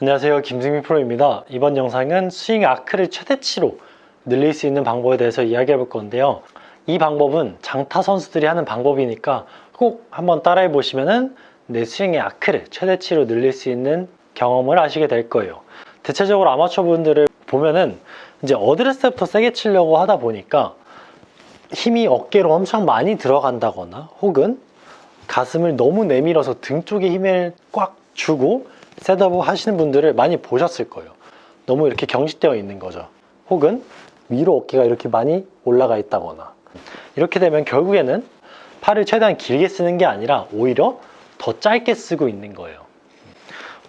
안녕하세요. 김승민 프로입니다. 이번 영상은 스윙 아크를 최대치로 늘릴 수 있는 방법에 대해서 이야기해 볼 건데요. 이 방법은 장타 선수들이 하는 방법이니까 꼭 한번 따라해 보시면은 내 스윙의 아크를 최대치로 늘릴 수 있는 경험을 하시게 될 거예요. 대체적으로 아마추어 분들을 보면은 이제 어드레스 때부터 세게 치려고 하다 보니까 힘이 어깨로 엄청 많이 들어간다거나 혹은 가슴을 너무 내밀어서 등 쪽에 힘을 꽉 주고 셋업을 하시는 분들을 많이 보셨을 거예요. 너무 이렇게 경직되어 있는 거죠. 혹은 위로 어깨가 이렇게 많이 올라가 있다거나. 이렇게 되면 결국에는 팔을 최대한 길게 쓰는 게 아니라 오히려 더 짧게 쓰고 있는 거예요.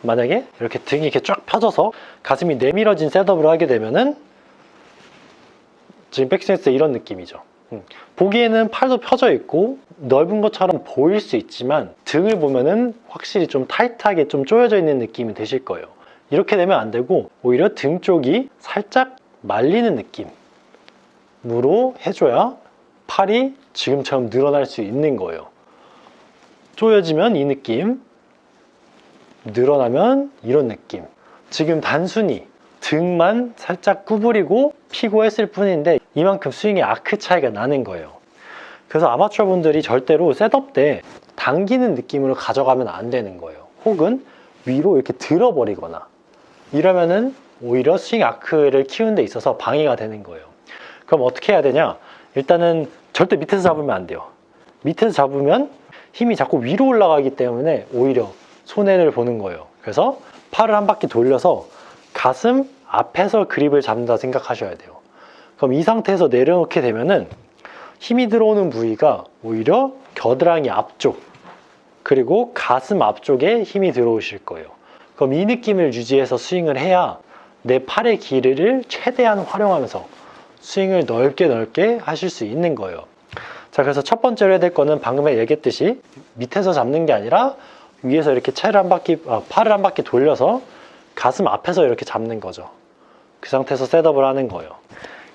만약에 이렇게 등이 이렇게 쫙 펴져서 가슴이 내밀어진 셋업을 하게 되면은 지금 백스윙에서 이런 느낌이죠. 음. 보기에는 팔도 펴져 있고 넓은 것처럼 보일 수 있지만 등을 보면은 확실히 좀 타이트하게 좀 조여져 있는 느낌이 드실 거예요. 이렇게 되면 안 되고 오히려 등 쪽이 살짝 말리는 느낌으로 해줘야 팔이 지금처럼 늘어날 수 있는 거예요. 조여지면 이 느낌, 늘어나면 이런 느낌. 지금 단순히 등만 살짝 구부리고 피고 했을 뿐인데 이만큼 스윙의 아크 차이가 나는 거예요. 그래서 아마추어 분들이 절대로 셋업 때 당기는 느낌으로 가져가면 안 되는 거예요. 혹은 위로 이렇게 들어버리거나 이러면은 오히려 스윙 아크를 키우는 데 있어서 방해가 되는 거예요. 그럼 어떻게 해야 되냐? 일단은 절대 밑에서 잡으면 안 돼요. 밑에서 잡으면 힘이 자꾸 위로 올라가기 때문에 오히려 손해를 보는 거예요. 그래서 팔을 한 바퀴 돌려서 가슴 앞에서 그립을 잡는다 생각하셔야 돼요. 그럼 이 상태에서 내려놓게 되면은 힘이 들어오는 부위가 오히려 겨드랑이 앞쪽 그리고 가슴 앞쪽에 힘이 들어오실 거예요. 그럼 이 느낌을 유지해서 스윙을 해야 내 팔의 길이를 최대한 활용하면서 스윙을 넓게 넓게 하실 수 있는 거예요. 자, 그래서 첫 번째로 해야 될 거는 방금 얘기했듯이 밑에서 잡는 게 아니라 위에서 이렇게 채를 한 바퀴, 아, 팔을 한 바퀴 돌려서 가슴 앞에서 이렇게 잡는 거죠. 그 상태에서 셋업을 하는 거예요.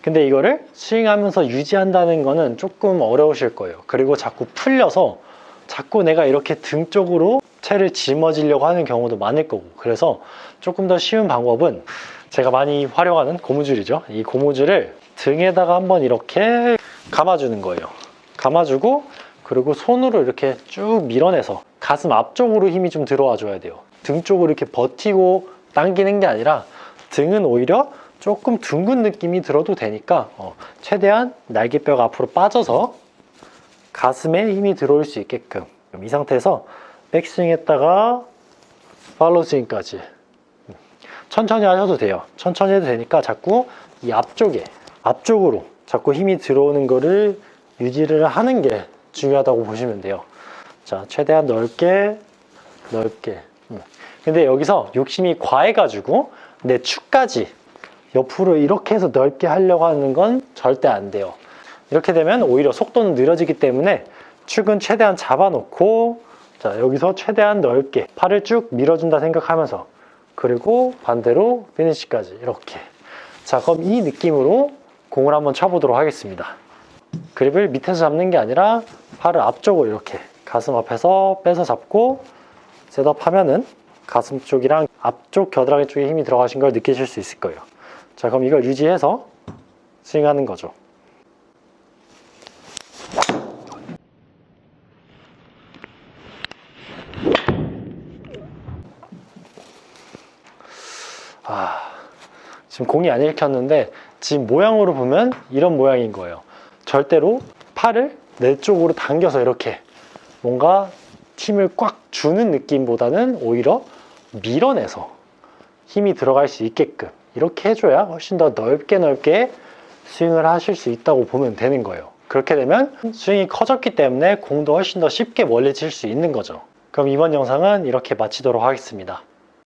근데 이거를 스윙하면서 유지한다는 거는 조금 어려우실 거예요. 그리고 자꾸 풀려서 자꾸 내가 이렇게 등 쪽으로 채를 짊어지려고 하는 경우도 많을 거고. 그래서 조금 더 쉬운 방법은 제가 많이 활용하는 고무줄이죠. 이 고무줄을 등에다가 한번 이렇게 감아주는 거예요. 감아주고 그리고 손으로 이렇게 쭉 밀어내서 가슴 앞쪽으로 힘이 좀 들어와 줘야 돼요. 등 쪽으로 이렇게 버티고 당기는 게 아니라 등은 오히려 조금 둥근 느낌이 들어도 되니까 어, 최대한 날개뼈가 앞으로 빠져서 가슴에 힘이 들어올 수 있게끔 이 상태에서 백스윙 했다가 팔로우 스윙까지. 음, 천천히 하셔도 돼요. 천천히 해도 되니까 자꾸 이 앞쪽에 앞쪽으로 자꾸 힘이 들어오는 거를 유지를 하는 게 중요하다고 보시면 돼요. 자 최대한 넓게 넓게. 음. 근데 여기서 욕심이 과해가지고 내 축까지 옆으로 이렇게 해서 넓게 하려고 하는 건 절대 안 돼요. 이렇게 되면 오히려 속도는 느려지기 때문에 축은 최대한 잡아놓고 자 여기서 최대한 넓게 팔을 쭉 밀어준다 생각하면서 그리고 반대로 피니시까지 이렇게 자 그럼 이 느낌으로 공을 한번 쳐보도록 하겠습니다. 그립을 밑에서 잡는 게 아니라 팔을 앞쪽으로 이렇게 가슴 앞에서 빼서 잡고 셋업 하면은 가슴 쪽이랑 앞쪽 겨드랑이 쪽에 힘이 들어가신 걸 느끼실 수 있을 거예요. 자, 그럼 이걸 유지해서 스윙하는 거죠. 아, 지금 공이 안 읽혔는데 지금 모양으로 보면 이런 모양인 거예요. 절대로 팔을 내 쪽으로 당겨서 이렇게 뭔가 힘을 꽉 주는 느낌보다는 오히려 밀어내서 힘이 들어갈 수 있게끔 이렇게 해줘야 훨씬 더 넓게 넓게 스윙을 하실 수 있다고 보면 되는 거예요. 그렇게 되면 스윙이 커졌기 때문에 공도 훨씬 더 쉽게 멀리 칠 수 있는 거죠. 그럼 이번 영상은 이렇게 마치도록 하겠습니다.